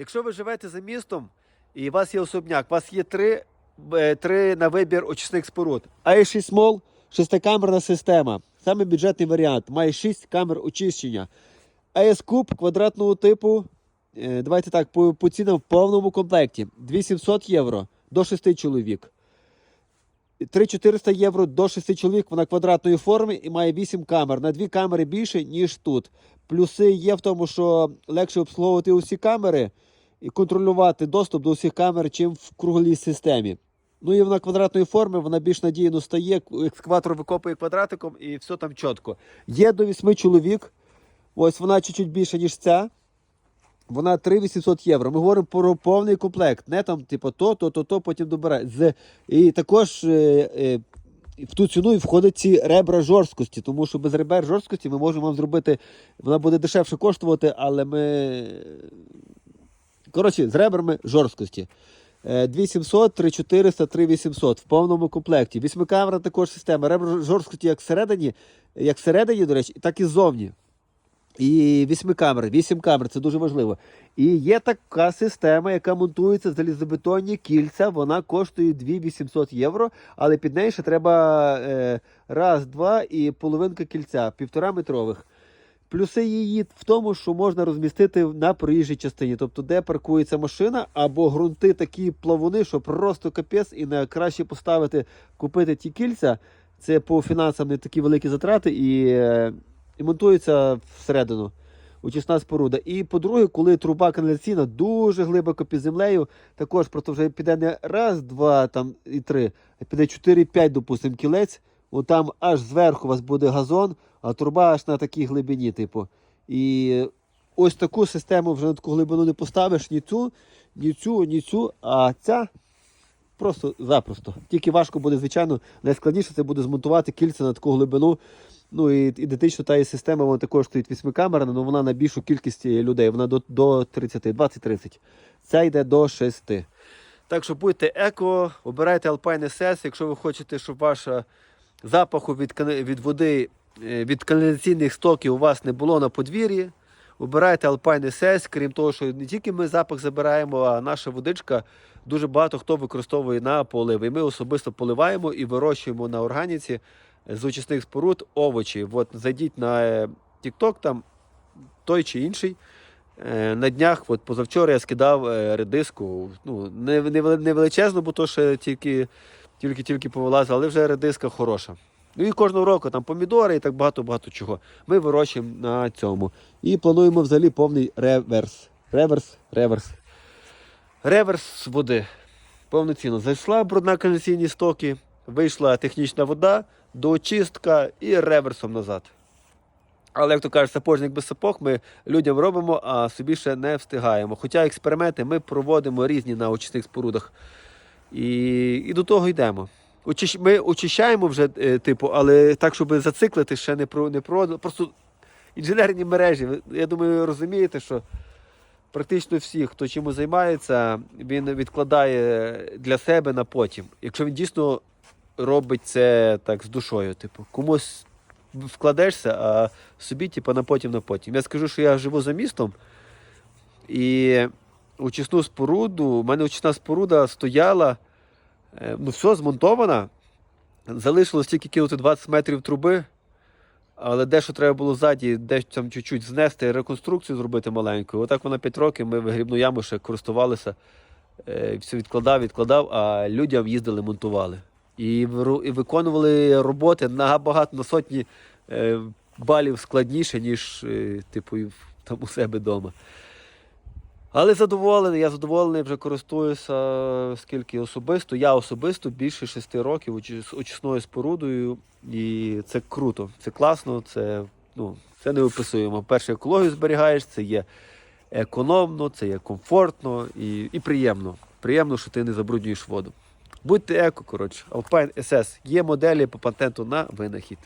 Якщо ви живете за містом і у вас є особняк, у вас є три, е, три на вибір очисних споруд. A6 Mall – шестикамерна система. Саме бюджетний варіант. Має 6 камер очищення. AS Cube квадратного типу. е, Давайте так, по, по цінам в повному комплекті. 2700 євро до 6 чоловік. 3400 євро до 6 чоловік, вона квадратної форми і має 8 камер. На 2 камери більше, ніж тут. Плюси є в тому, що легше обслуговувати усі камери і контролювати доступ до усіх камер, чим в круглій системі. Ну і вона квадратної форми, вона більш надійно стає, екскаватор викопує квадратиком і все там чітко. Є до 8 чоловік. Ось вона чуть-чуть більше, ніж ця. Вона 3800 євро. Ми говоримо про повний комплект. Не там, типу, то, то, то, то, потім добирай. З, і також е, е, в ту ціну і входять ці ребра жорсткості, тому що без ребер жорсткості ми можемо вам зробити. Вона буде дешевше коштувати, але ми. Коротше, з ребрами жорсткості. Е, 2700, 3400, 3800 в повному комплекті. Вісьмикамерна також система. Ребра жорсткості як всередині, як всередині, до речі, так і ззовні. І вісьми камер, вісім камер, це дуже важливо. І є така система, яка монтується в залізобетонні кільця. Вона коштує 2800 євро, але під неї ще треба е, раз, два і половинка кільця, півтора метрових. Плюси її в тому, що можна розмістити на проїжджій частині, тобто де паркується машина, або ґрунти такі плавуни, що просто капець, і найкраще поставити, купити ті кільця. Це по фінансам не такі великі затрати і, е, і монтується всередину. Очисна споруда. І по-друге, коли труба каналізаційна дуже глибоко під землею, також просто вже піде не раз, два там і три, а піде 4-5, допустимо, кілець. Там аж зверху у вас буде газон, а труба аж на такій глибині, типу. І ось таку систему вже на таку глибину не поставиш ні цю, ні цю, ні цю, а ця просто запросто. Тільки важко буде, звичайно, найскладніше це буде змонтувати кільця на таку глибину. Ну і ідентично та система вона також стоїть вісьмикамерна, але вона на більшу кількість людей, вона до, до 30, 20-30. Ця йде до 6. Так що будьте еко, обирайте Alpine SS, якщо ви хочете, щоб ваша запаху від, від води, е, від каналізаційних стоків у вас не було на подвір'ї. Обирайте Alpine SS, крім того, що не тільки ми запах забираємо, а наша водичка дуже багато хто використовує на полив. І ми особисто поливаємо і вирощуємо на органіці з очисних споруд овочі. От зайдіть на е, TikTok, там той чи інший. Е, На днях, от позавчора я скидав редиску. Ну, не величезну, бо то ще тільки, тільки, тільки повилазила, але вже редиска хороша. Ну і кожного року там помідори і так багато-багато чого. Ми вирощуємо на цьому. І плануємо взагалі повний реверс. Реверс, реверс. Реверс води. Повноцінно. Зайшла брудна каналізаційні стоки, вийшла технічна вода, доочистка і реверсом назад. Але, як то кажуть, сапожник без сапог ми людям робимо, а собі ще не встигаємо. Хоча експерименти ми проводимо різні на очисних спорудах. І, і до того йдемо. Ми очищаємо вже, е, типу, але так, щоб зациклити, ще не про не проводили. Просто інженерні мережі. Я думаю, розумієте, що практично всі, хто чимось займається, він відкладає для себе на потім. Якщо він дійсно робить це так з душою, типу, комусь вкладешся, а собі, типу, на потім на потім. Я скажу, що я живу за містом, і очисну споруду, у мене очисна споруда стояла, е, ну, все змонтована. Залишилось тільки кинути 20 метрів труби, але дещо треба було ззаді, десь там чуть-чуть знести, реконструкцію зробити маленьку. Отак вона 5 років ми вигрібну яму ще користувалися. Е, Все відкладав, відкладав, а людям їздили, монтували. І, виконували роботи набагато на сотні е, балів складніше, ніж типу, там у себе вдома. Але задоволений, я задоволений, вже користуюся скільки особисто. Я особисто більше шести років очі- очисною спорудою. І це круто, це класно, це, ну, це неописуємо. Перше, екологію зберігаєш, це є економно, це є комфортно і, і приємно. Приємно, що ти не забруднюєш воду. Будьте еко, коротше, Alpine SS. Є моделі по патенту на винахід.